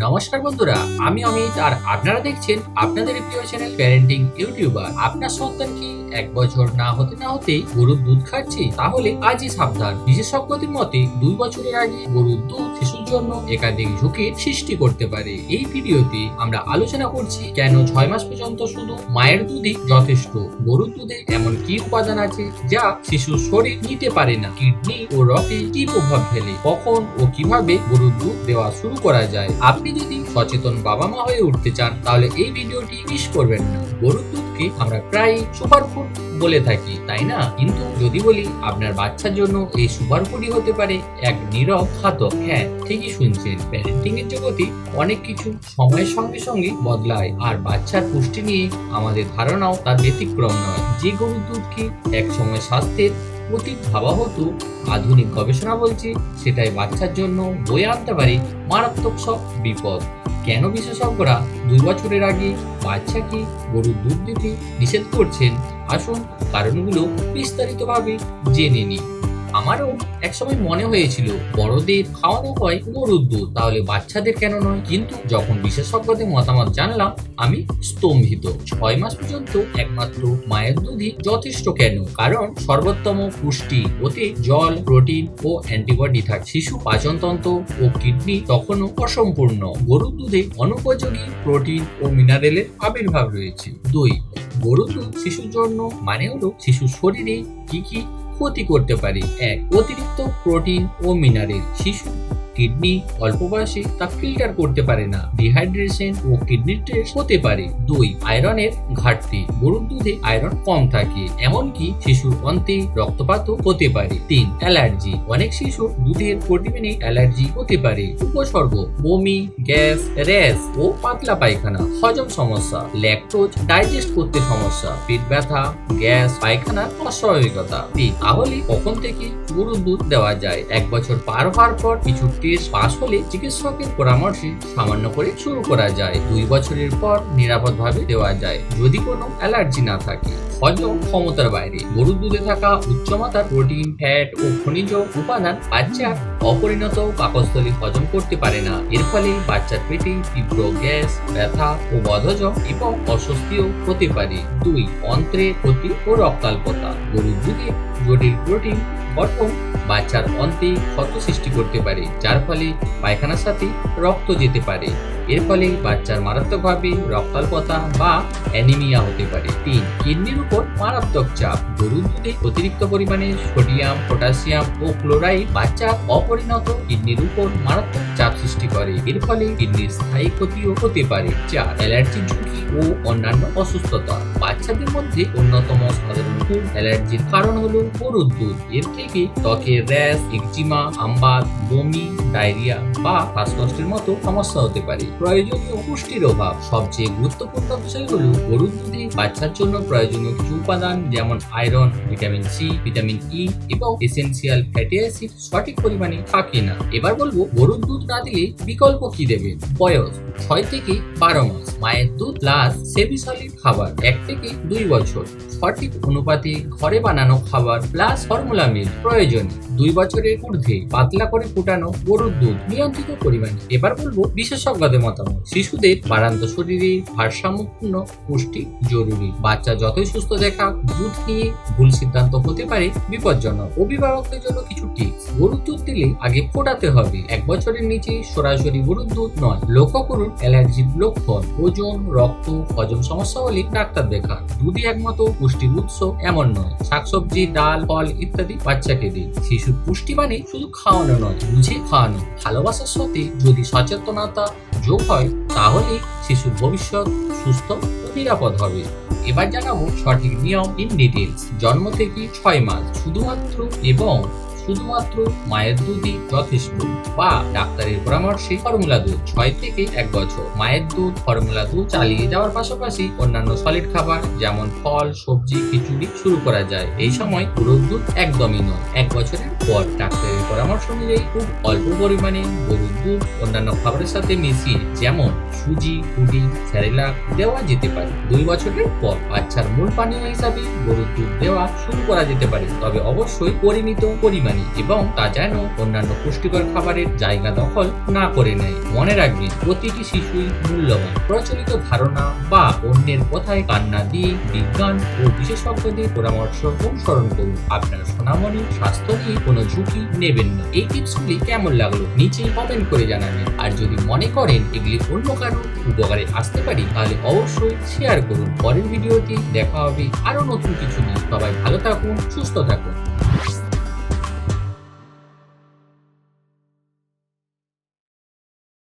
নমস্কার বন্ধুরা, আমি অমিত আর আপনারা দেখছেন আপনাদের প্রিয় চ্যানেল প্যারেন্টিং ইউটিউবার আপনার সন্তান কি এক বছর না হতে না হতেই গরুর দুধ খাচ্ছে, তাহলে আজই সাবধান। বিশেষজ্ঞদের মতে, দুই বছরের আগে গরুর দুধ শিশুর জন্য একাধিক ঝুঁকির সৃষ্টি করতে পারে। এই ভিডিওতে আমরা আলোচনা করছি কেন ছয় মাস পর্যন্ত শুধু মায়ের দুধই যথেষ্ট, গরুর দুধে এমন কি উপাদান আছে যা শিশুর শরীর নিতে পারে না? কিডনি ও রক্তে কি প্রভাব ফেলে? কখন ও কীভাবে গরুর দুধ দেওয়া শুরু করা যায়? আপনি যদি সচেতন বাবা মা হয়ে উঠতে চান, তাহলে এই ভিডিওটি মিস করবেন না। গরুর দুধকে আমরা প্রায় সুপার ফুড বলে থাকি, তাই না? কিন্তু যদি বলি আপনার বাচ্চার জন্য এই সুপার ফুডই হতে পারে এক নীরব খাতক। হ্যাঁ ঠিকই শুনছেন প্যারেন্টিং এর জগতে অনেক কিছু সময়ের সঙ্গে সঙ্গে বদলায়। আর বাচ্চার পুষ্টি নিয়ে আমাদের ধারণাও তার ব্যতিক্রম নয়। যে গরুর দুধকে এক সময় স্বাস্থ্যের অতীত ভাবা হতো আধুনিক গবেষণা বলছে সেটাই বাচ্চার জন্য বয়ে আনতে পারে মারাত্মক সব বিপদ। কেন বিশেষজ্ঞরা দুই বছরের আগে বাচ্চাকে গরুর দুধ দিতে নিষেধ করছেন? আসুন কারণগুলো বিস্তারিতভাবে জেনে নিই। আমারও একসময় মনে হয়েছিল, বড়দের খাওয়ানো হয় গরুর দুধ, তাহলে বাচ্চাদের কেন নয়? কিন্তু যখন বিশেষজ্ঞদের মতামত জানলাম, আমি স্তম্ভিত। ছয় মাস পর্যন্ত একমাত্র মায়ের দুধই যথেষ্ট কেন? কারণ সর্বোত্তম পুষ্টি ওতে জল, প্রোটিন ও অ্যান্টিবডি থাকে। শিশু পাচনতন্ত্র ও কিডনি তখনও অসম্পূর্ণ। গরুর দুধে অনুপযোগী প্রোটিন ও মিনারেলের আবির্ভাব রয়েছে। দুই, গরুর দুধ শিশুর জন্য মানে হলো শিশুর শরীরে কি কি ক্ষতি করতে পারে। এক অতিরিক্ত প্রোটিন ও মিনারেল শিশু। কিডনি অল্প বয়সে তা ফিল্টার করতে পারে না। ডিহাইড্রেশন ও কিডনি স্ট্রেস হতে পারে। দুই, আয়রনের ঘাটতি। গরুর দুধে আয়রন কম থাকে, এমনকি শিশুর অন্তে রক্তপাতও হতে পারে। তিন, অ্যালার্জি। অনেক শিশু দুধের প্রোটিনে অ্যালার্জি হতে পারে। উপসর্গ, বমি, গ্যাস, র্যাশ ও পাতলা পায়খানা, হজম সমস্যা ল্যাকটোজ ডাইজেস্ট করতে সমস্যা, পেট ব্যথা, গ্যাস, পায়খানার অস্বাভাবিকতা। তিন, তাহলে কখন থেকে গরুর দুধ দেওয়া যায়? এক বছর পার হওয়ার পর কিছু টেস্ট পাস হলে চিকিৎসকের পরামর্শে সামান্য করে শুরু করা যায়। দুই বছরের পর নিরাপদভাবে দেওয়া যায়, যদি কোনো অ্যালার্জি না থাকে। হজম ক্ষমতার বাইরে, গরুর দুধে থাকা উচ্চমাত্রার প্রোটিন, ফ্যাট ও খনিজ উপাদান বাচ্চার অপরিণত পাকস্থলী হজম করতে পারে না। এর ফলে বাচ্চার পেটে তীব্র গ্যাস, ব্যথা ও বদহজম এবং অস্বস্তিও হতে পারে। দুই, অন্ত্রে ক্ষতি ও রক্তাল্পতা। গরুর দুধে জটিল প্রোটিন, গঠন বাচ্চার অন্তে ক্ষত সৃষ্টি করতে পারে, যার ফলে পায়খানার সাথে রক্ত যেতে পারে। এর ফলে বাচ্চার মারাত্মকভাবে রক্তাল্পতা বা অ্যানিমিয়া হতে পারে। তিন, কিডনির উপর মারাত্মক চাপ। গরুর দুধে অতিরিক্ত পরিমাণে সোডিয়াম পটাশিয়াম ও ক্লোরাইড বাচ্চার অপরিণত কিডনির উপর মারাত্মক চাপ সৃষ্টি করে। এর ফলে কিডনির স্থায়ী ক্ষতিও হতে পারে। চার, অ্যালার্জি ঝুঁকি ও অন্যান্য অসুস্থতা। বাচ্চাদের মধ্যে অন্যতম সাধারণ অ্যালার্জির কারণ হলো গরুর দুধ। এর থেকে ত্বকের র্যাশ, একজিমা, আমবাদ, বমি, ডায়রিয়া বা শ্বাসকষ্টের মতো সমস্যা হতে পারে। প্রয়োজনীয় পুষ্টির অভাব। সবচেয়ে গুরুত্বপূর্ণ বিষয় হল গরুর দুধে বাচ্চার জন্য প্রয়োজনীয় কিছু উপাদান, যেমন iron, vitamin C vitamin E এবং এসেনশিয়াল ফ্যাটি অ্যাসিড সঠিক পরিমাণে থাকে না। এবার বলব গরুর দুধ না দিলে বিকল্প কি দেবেন? বয়স ছয় থেকে বারো মাস। মায়ের দুধ প্লাস সলিড খাবার, এক থেকে দুই বছর। সঠিক অনুপাতে ঘরে বানানো খাবার প্লাস ফর্মুলা মিল প্রয়োজন দুই বছরের ঊর্ধ্বে পাতলা করে ফুটানো গরুর দুধ নিয়ন্ত্রিত পরিমাণে। এবার বলব বিশেষজ্ঞদের মতামত। শিশুদের বাড়ান্ত শরীরে ভারসাম্যপূর্ণ পুষ্টি জরুরি। বাচ্চা যতই সুস্থ দেখা দুধ নিয়ে ভুল সিদ্ধান্ত হতে পারে, বিপজ্জনক। অভিভাবকদের জন্য কিছু টিপস গরুর দুধ দিলে আগে ফোটাতে হবে। এক বছরের নিচে সরাসরি গরুর দুধ নয়। লক্ষ্য করুন অ্যালার্জির লক্ষণ ওজন, রক্ত, হজম সমস্যা হলে ডাক্তার দেখান। দুধই একমাত্র পুষ্টির উৎস, এমন নয়। শাকসবজি, ডাল, ফল ইত্যাদি বাচ্চাকে দিন। শিশুর পুষ্টি মানে শুধু খাওয়ানো নয়, বুঝে খাওয়ানো। ভালোবাসার সাথে যদি সচেতনতা যোগ হয়, তাহলে শিশুর ভবিষ্যৎ সুস্থ ও নিরাপদ হবে। এবার জানাব সঠিক নিয়ম ইন ডিটেলস জন্ম থেকে ছয় মাস শুধুমাত্র এবং শুধুমাত্র মায়ের দুধই যথেষ্ট বা ডাক্তারের পরামর্শে ফর্মুলা দুধ। ছয় থেকে এক বছর মায়ের দুধ, ফর্মুলা দুধ চালিয়ে যাওয়ার পাশাপাশি অন্যান্য সলিড খাবার যেমন ফল, সবজি, খিচুড়ি শুরু করা যায়। এই সময় গরুর দুধ একদমই নয়। এক বছরের পর ডাক্তারের পরামর্শ অনুযায়ী খুব অল্প পরিমাণে গরুর দুধ অন্যান্য খাবারের সাথে মিশিয়ে যেমন সুজি পুডিং স্যারেলাক দেওয়া যেতে পারে। দুই বছরের পর বাচ্চার মূল পানীয় হিসাবে গরুর দুধ দেওয়া শুরু করা যেতে পারে। তবে অবশ্যই পরিমিত পরিমাণে। পানি এবং তা যেন অন্যান্য পুষ্টিকর খাবারের জায়গা দখল না করে নেয়। মনে রাখবেন প্রতিটি শিশুই মূল্যবান। প্রচলিত ধারণা বা অন্যের কথায় কান্না দিয়ে বিজ্ঞান ও বিশেষজ্ঞদের পরামর্শ অনুসরণ করুন। আপনার সোনামণি স্বাস্থ্য নিয়ে কোনো ঝুঁকি নেবেন না। এই টিপসগুলি কেমন লাগল নিচে কমেন্ট করে জানাবেন। আর যদি মনে করেন এগুলি অন্য কারও উপকারে আসতে পারি, তাহলে অবশ্যই শেয়ার করুন। পরের ভিডিওতে দেখা হবে আরও নতুন কিছু নিয়ে। সবাই ভালো থাকুন, সুস্থ থাকুন।